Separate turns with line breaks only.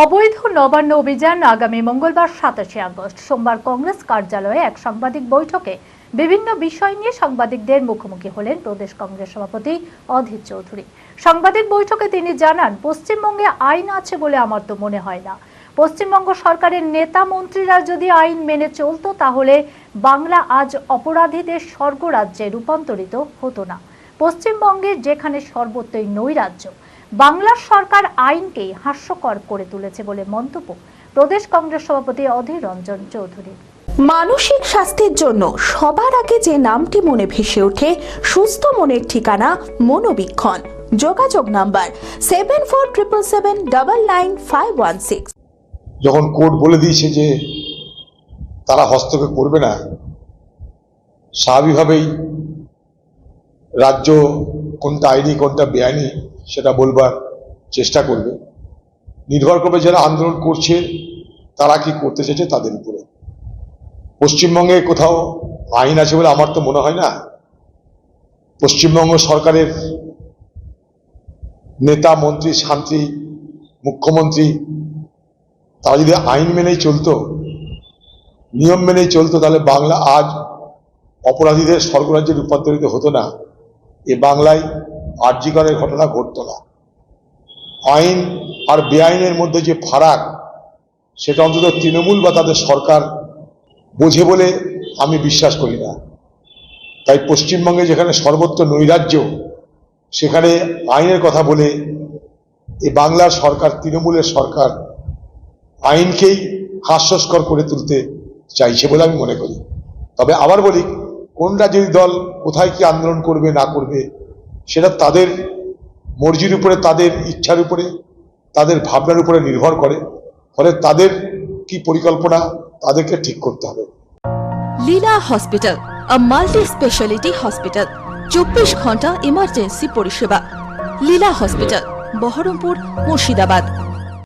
অবৈধ নবান্ন অভিযান আগামী মঙ্গলবার সাতাশে আগস্ট। সোমবার কংগ্রেস কার্যালয়ে এক সাংবাদিক বৈঠকে বিভিন্ন বিষয় নিয়ে সাংবাদিকদের মুখোমুখি হলেন প্রদেশ কংগ্রেস সভাপতি অধীর চৌধুরী। সাংবাদিক বৈঠকে তিনি জানান, পশ্চিমবঙ্গে আইন আছে বলে আমার তো মনে হয় না। পশ্চিমবঙ্গ সরকারের নেতা মন্ত্রীরা যদি আইন মেনে চলতো, তাহলে বাংলা আজ অপরাধীদের স্বর্গরাজ্যে রূপান্তরিত হতো না। পশ্চিমবঙ্গে যেখানে সর্বত্রই নৈরাজ্য বাংলার সরকার আইনকে হাস্যকর করে তুলেছে বলে মন্তব্য প্রদেশ কংগ্রেস সভাপতি অধীর রঞ্জন চৌধুরী
মানসিক স্বাস্থ্যের জন্য সবার আগে যে নামটি মনে ভেসে ওঠে সুস্থ মনের ঠিকানা মনোবীক্ষণ। যোগাযোগ number seven four triple seven double nine five one six.
যখন কোর্ট বলে দিয়েছে যে তারা হস্তক্ষেপ করবে না স্বাভাবিকভাবেই রাজ্য কোনটা আইনি কোনটা বেআইনি সেটা বলবার চেষ্টা করবে। নির্ভর করবে যারা আন্দোলন করছে, তারা কি করতে চাইছে তাদের উপরে। পশ্চিমবঙ্গে কোথাও আইন আছে বলে আমার তো মনে হয় না। পশ্চিমবঙ্গ সরকারের নেতা, মন্ত্রী, শান্তি, মুখ্যমন্ত্রী, তারা যদি আইন মেনেই চলতো, নিয়ম মেনেই চলতো, তাহলে বাংলা আজ অপরাধীদের স্বর্গরাজ্যে রূপান্তরিত হতো না। এ বাংলায় আর্যিকরের ঘটনা ঘটতো না। আইন আর বেআইনের মধ্যে যে ফারাক, সেটা অন্তত তৃণমূল বা তাদের সরকার বোঝে বলে আমি বিশ্বাস করি না। তাই পশ্চিমবঙ্গে যেখানে সর্বত্র নৈরাজ্য, সেখানে আইনের কথা বলে এ বাংলার সরকার, তৃণমূলের সরকার আইনকেই হাস্যস্কর করে তুলতে চাইছে বলে আমি মনে করি। তবে আবার বলি, কোন রাজনৈতিক দল কোথায় কি আন্দোলন করবে, না করবে সেটা তাদের মর্জির উপরে, তাদের ইচ্ছার উপরে, তাদের ভাবনার উপরে নির্ভর করে। ফলে তাদের কি পরিকল্পনা, তাদেরকে ঠিক করতে হবে।
Leela hospital multi speciality hospital, চব্বিশ ঘণ্টা ইমার্জেন্সি পরিষেবা। লীলা হসপিটাল, বহরমপুর, মুর্শিদাবাদ।